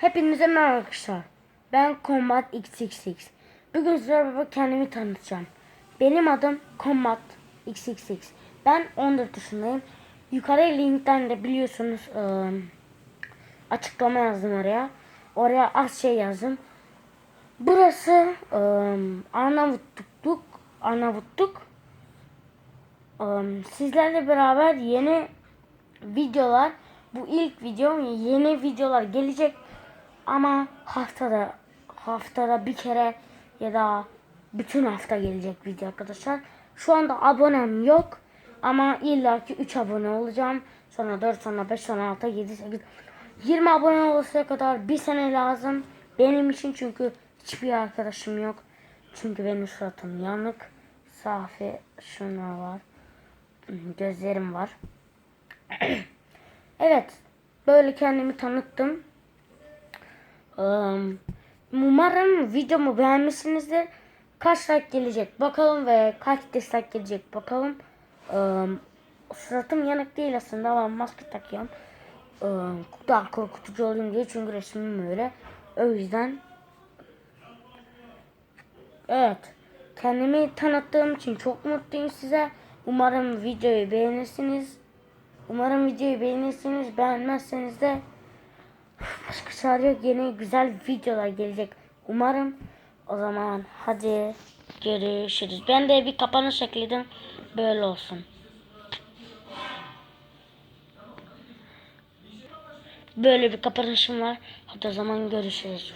Hepinize merhaba arkadaşlar. Ben Combat XXX. Bugün sizlerle kendimi tanıtacağım. Benim adım Combat XXX. Ben 14 yaşındayım. Yukarı linkten de biliyorsunuz ıı, açıklama yazdım oraya. Oraya az şey yazdım. Burası ıı, Arnavutluk. Arnavutluk. Iı, sizlerle beraber yeni videolar bu ilk videom yeni videolar gelecek ama haftada haftada bir kere ya da bütün hafta gelecek video arkadaşlar. Şu anda abonem yok ama illaki 3 abone olacağım. Sonra 4 sonra 5 sonra 6 7 8 20 abone olursa kadar bir sene lazım benim için çünkü hiçbir arkadaşım yok. Çünkü benim suratım yanık. Safi şunlar var. Gözlerim var. Evet. Böyle kendimi tanıttım. Umarım videomu beğenmişsinizdir. Kaç like gelecek bakalım ve kaç dislike gelecek bakalım. Suratım yanık değil aslında ama maske takıyorum. Daha korkutucu olayım diye çünkü resmim öyle. O yüzden Evet. Kendimi tanıttığım için çok mutluyum size. Umarım videoyu beğenirsiniz. Umarım videoyu beğenirsiniz. Beğenmezseniz de başka çare yok. Yeni güzel videolar gelecek. Umarım. O zaman hadi görüşürüz. Ben de bir kapanış ekledim. Böyle olsun. Böyle bir kapanışım var. Hadi o zaman görüşürüz.